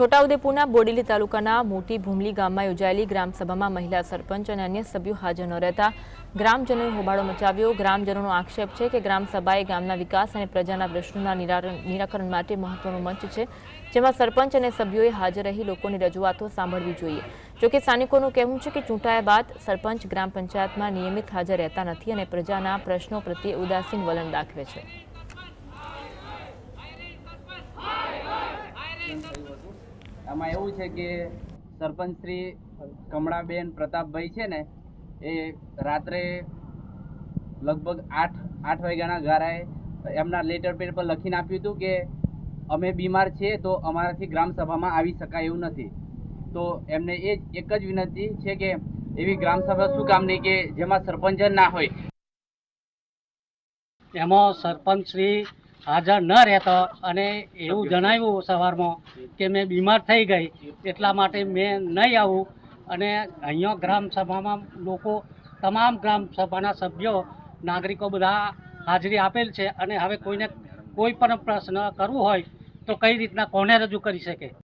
છોટાઉદેપુરના બોડેલી તાલુકાના મોટી ભૂમલી ગામમાં યોજાયેલી ગ્રામસભામાં મહિલા સરપંચ અને અન્ય સભ્યો હાજર ન રહેતા ગ્રામજનોએ હોબાળો મચાવ્યો. ગ્રામજનોનો આક્ષેપ છે કે ગ્રામસભાએ ગામના વિકાસ અને પ્રજાના પ્રશ્નોના નિરાકરણ માટે મહત્વનો મંચ છે, જેમાં સરપંચ અને સભ્યોએ હાજર રહી લોકોની રજૂઆતો સાંભળવી જોઈએ. જોકે સ્થાનિકોનું કહેવું છે કે ચૂંટાયા બાદ સરપંચ ગ્રામ પંચાયતમાં નિયમિત હાજર રહેતા નથી અને પ્રજાના પ્રશ્નો પ્રત્યે ઉદાસીન વલણ દાખવે છે. આમાં એવું છે કે સરપંચ શ્રી કમળાબેન પ્રતાપભાઈ છે ને, એ રાત્રે લગભગ આઠ આઠ વાગ્યાના ગારાએ એમના લેટર પેડ પર લખીને આપ્યું હતું કે, અમે બીમાર છીએ તો અમારાથી ગ્રામસભામાં આવી શકાય એવું નથી. તો એમને એ જ, એક જ વિનંતી છે કે એવી ગ્રામસભા શું શું કામની કે જેમાં સરપંચ જ ના હોય. એમાં સરપંચ શ્રી હાજર ન રહેતો અને એવું જણાવ્યું સવારમાં કે મેં બીમાર થઈ ગઈ એટલા માટે મેં નહીં આવું. અને અહીંયા ગ્રામ સભામાં લોકો તમામ ગ્રામ સભાના સભ્યો નાગરિકો બધા હાજરી આપેલ છે. અને હવે કોઈને કોઈ પણ પ્રશ્ન કરવું હોય તો કઈ રીતના કોને રજૂ કરી શકે?